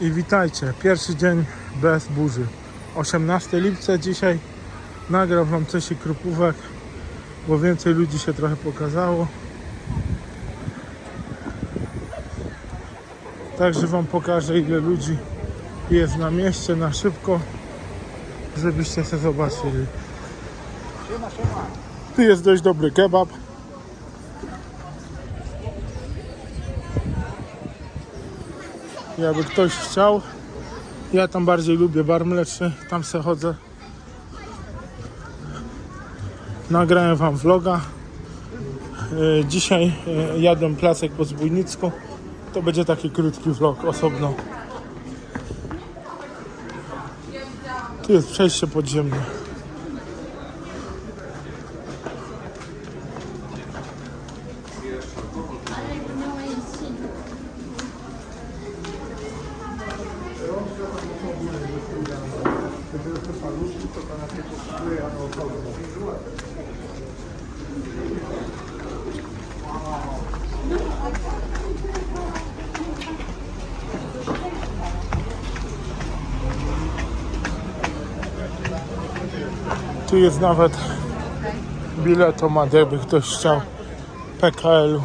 I witajcie, pierwszy dzień bez burzy. 18 lipca dzisiaj nagram wam coś i krupówek, bo więcej ludzi się trochę pokazało. Także wam pokażę ile ludzi jest na mieście na szybko, żebyście się zobaczyli. Tu jest dość dobry kebab. Jakby ktoś chciał. Ja tam bardziej lubię bar mleczny, tam se chodzę. Nagrałem wam vloga. E, Dzisiaj e, jadę placek po Zbójnicku. To będzie taki krótki vlog osobno. Tu jest przejście podziemne. Tu jest nawet biletomat, jakby ktoś chciał PKL-u.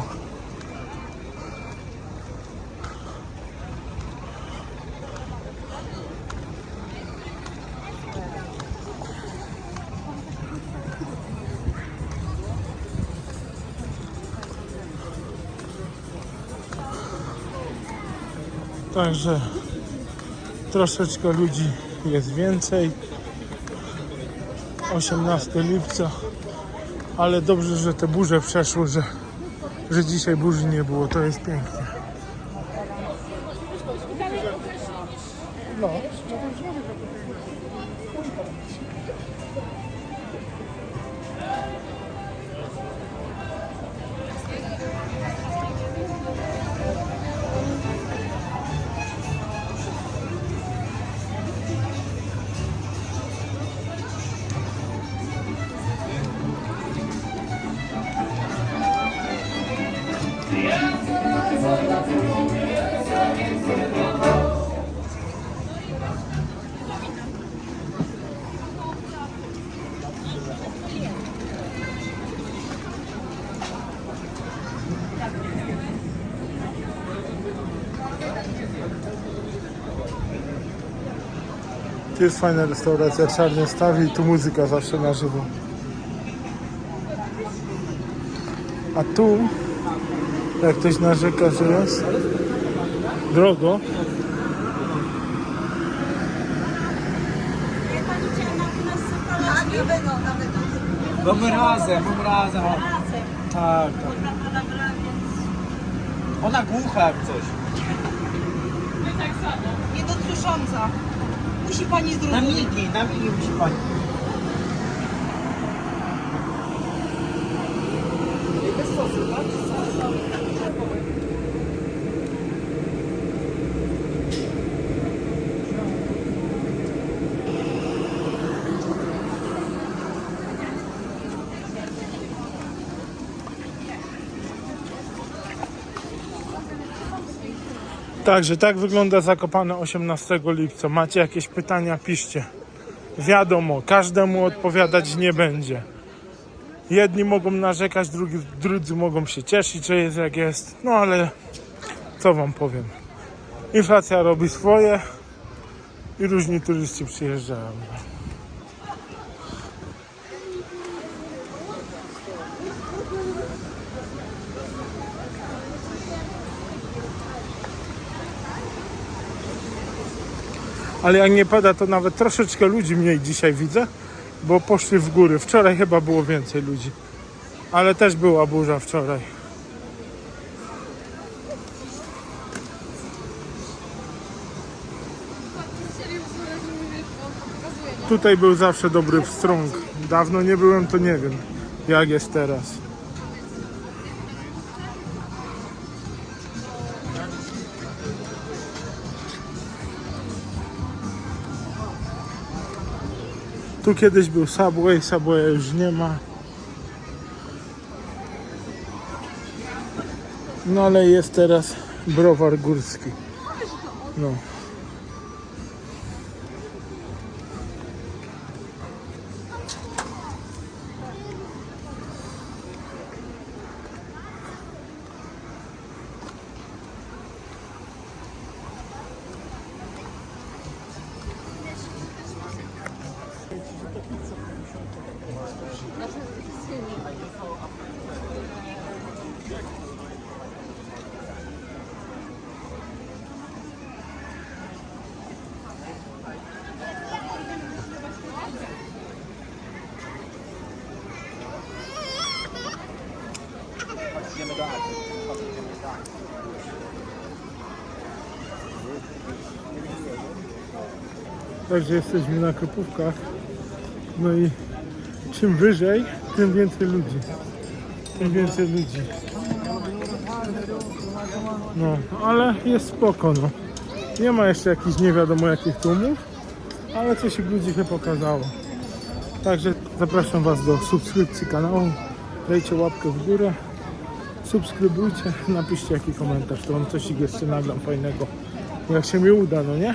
Także troszeczkę ludzi jest więcej. 18 lipca, ale dobrze, że te burze przeszły, że, że dzisiaj burzy nie było, to jest pięknie. Tu jest fajna restauracja Czarny Stawi i tu muzyka zawsze na żywo. A tu, jak ktoś narzeka, że jest drogo, Bo my razem, my razem. tak, tak. Ona głucha jak coś. Niedosłysząca. Musi pani Na zrozumieć. migi, na migi musi pani. Także tak wygląda Zakopane 18 lipca. Macie jakieś pytania, piszcie. Wiadomo, każdemu odpowiadać nie będzie. Jedni mogą narzekać, drugi, drudzy mogą się cieszyć, że jest jak jest. No ale co wam powiem. Inflacja robi swoje i różni turyści przyjeżdżają. Ale jak nie pada, to nawet troszeczkę ludzi mniej dzisiaj widzę, bo poszli w góry. Wczoraj chyba było więcej ludzi, ale też była burza wczoraj. Tutaj był zawsze dobry wstrąg. Dawno nie byłem, to nie wiem, jak jest teraz. Tu kiedyś był Subway, Subway już nie ma. No ale jest teraz browar górski. No. Także jesteśmy na Kopówkach. No i czym wyżej, tym więcej ludzi. Tym więcej ludzi. No, ale jest spoko, no. Nie ma jeszcze jakichś nie wiadomo jakich tłumów, ale coś ludzi się pokazało. Także zapraszam Was do subskrypcji kanału. Dajcie łapkę w górę. Subskrybujcie, napiszcie jaki komentarz, to wam coś jeszcze nagram fajnego. Jak się mi uda, no nie?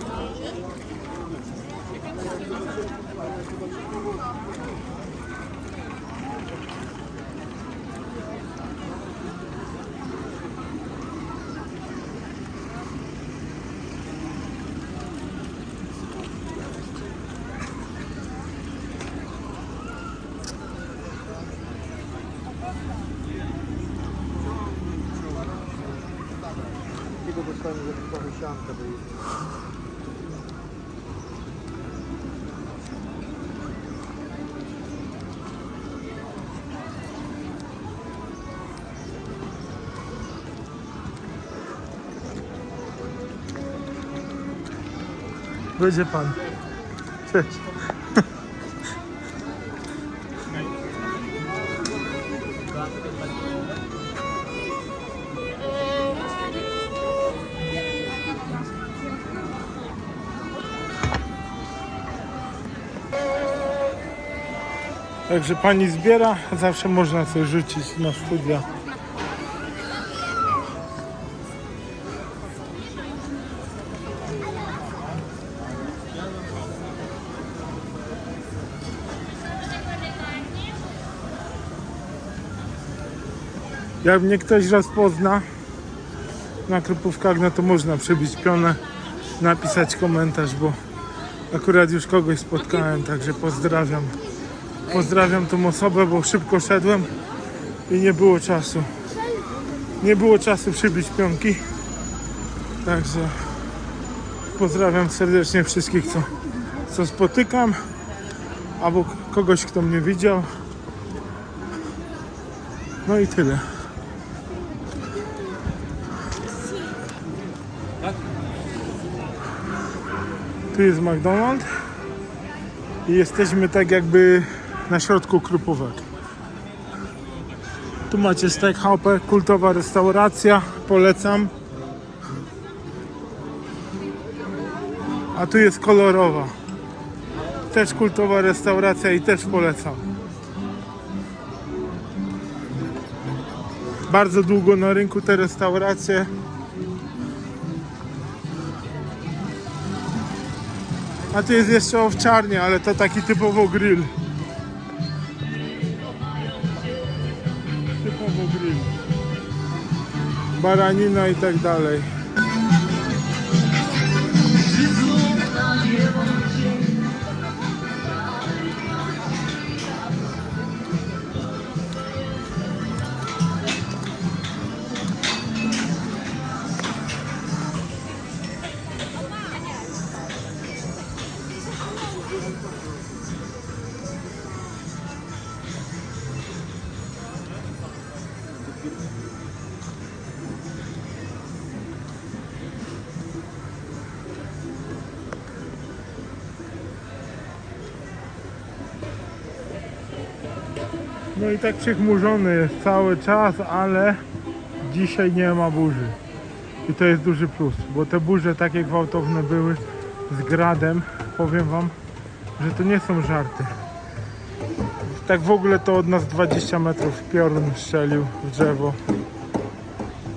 Dostałem, żeby trochę siankę wyjść. Będzie pan. Cześć. Także pani zbiera, zawsze można coś rzucić na studia. Jak mnie ktoś rozpozna na krupówkach, no to można przybić pionę, napisać komentarz, bo akurat już kogoś spotkałem, także pozdrawiam. Pozdrawiam tą osobę, bo szybko szedłem i nie było czasu. Nie było czasu przybić pionki. Także pozdrawiam serdecznie wszystkich, co, co spotykam, albo kogoś, kto mnie widział. No i tyle. Tu jest McDonald's i jesteśmy tak jakby na środku Krupówek. Tu macie Steakhouse, kultowa restauracja, polecam. A tu jest kolorowa. Też kultowa restauracja i też polecam. Bardzo długo na rynku te restauracje. A tu jest jeszcze owczarnia, ale to taki typowo grill. typowo grill. Baranina i tak dalej. No i tak przychmurzony jest cały czas, ale dzisiaj nie ma burzy. I to jest duży plus, bo te burze takie gwałtowne były z gradem, powiem wam, że to nie są żarty. Tak w ogóle to od nas 20 metrów piorun strzelił w drzewo.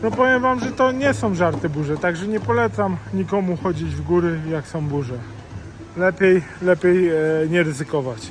No powiem wam, że to nie są żarty burze, także nie polecam nikomu chodzić w góry jak są burze. Lepiej, lepiej e, nie ryzykować.